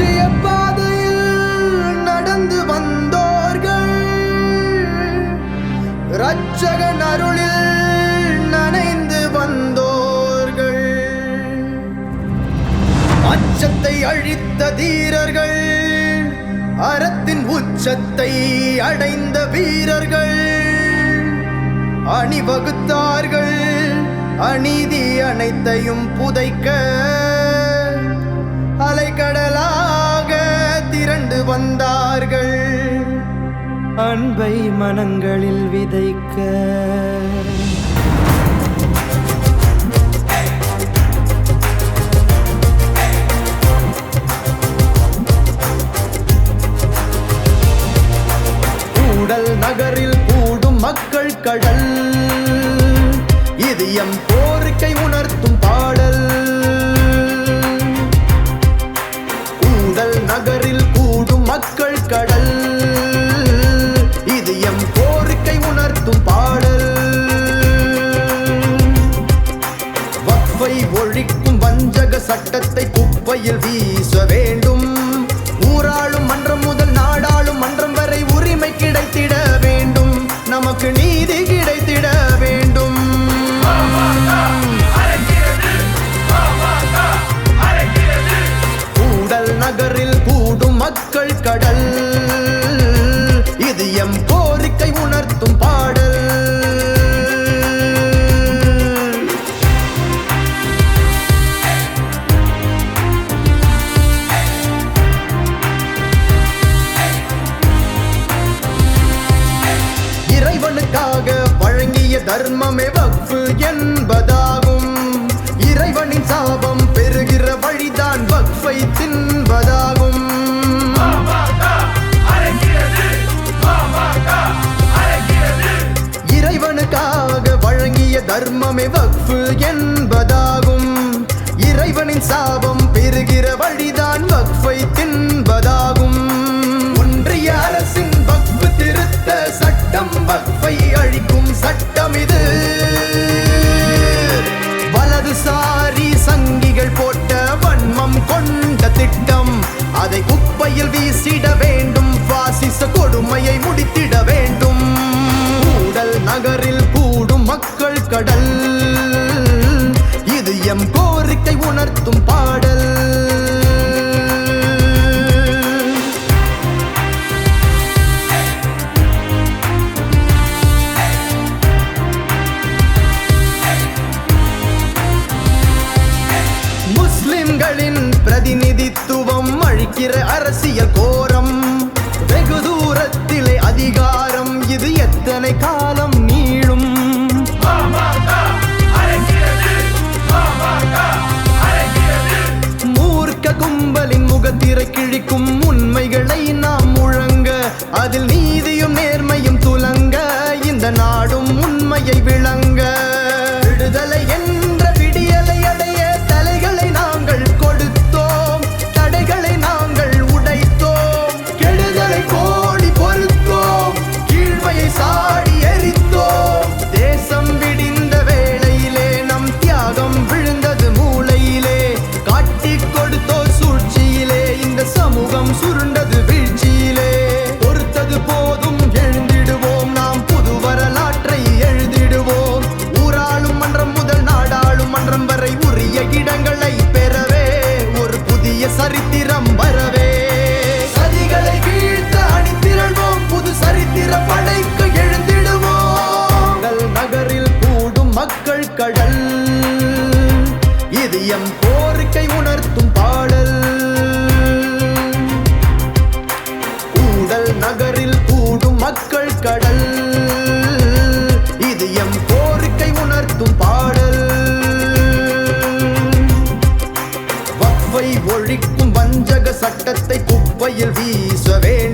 லட்சிய பாதையில் நடந்து வந்தோர்கள். இரட்சகன் அருளில் நனைந்து வந்தோர்கள். அச்சத்தை அழித்த தீரர்கள் அறத்தின் உச்சத்தை அடைந்த வீரர்கள். அணிவகுத்தார்கள் அநீதி அனைத்தையும் புதைக்க அலைக்கடலாக வந்தார்கள். அன்பை மனங்களில் விதைக்க. கூடல் நகரில் கூடும் மக்கள் கடல். இதயம் வாழ்க்கை உணர்த்தும் பாடல். வக்ஃபை ஒழிக்கும் வஞ்சக சட்டத்தை குப்பையில் வீச வேண்டும். கோரிக்கை உணர்த்தும் பாடல். இறைவனுக்காக வழங்கிய தர்மமே சட்டம் இது. வலதுசாரி சங்கிகள் போட்ட வன்மம் கொண்ட திட்டம். அதை குப்பையில் வீசிட வேண்டும். பாசிச கொடுமையை முடித்திட வேண்டும். கூடல் நகரில் கூடும் மக்கள் கடல். நடக்கிற அரசியல் கோரம். வெகு தூரத்திலே அதிகாரம். இது எத்தனை காலம் நீளும்? மூர்க்க கும்பலின் முகத்திரை கிழிக்கும் உண்மைகளை நாம் முழங்க. அதில் நீதியும் நேர்மையும் துலங்க. இந்த நாடும் உண்மையை விளங்க. கடல் இது எம் கோரிக்கை உணர்த்தும் பாடல். கூடல் நகரில் கூடும் மக்கள் கடல். இது எம் கோரிக்கை உணர்த்தும் பாடல். வக்ஃபை ஒழிக்கும் வஞ்சக சட்டத்தை குப்பையில் வீசவே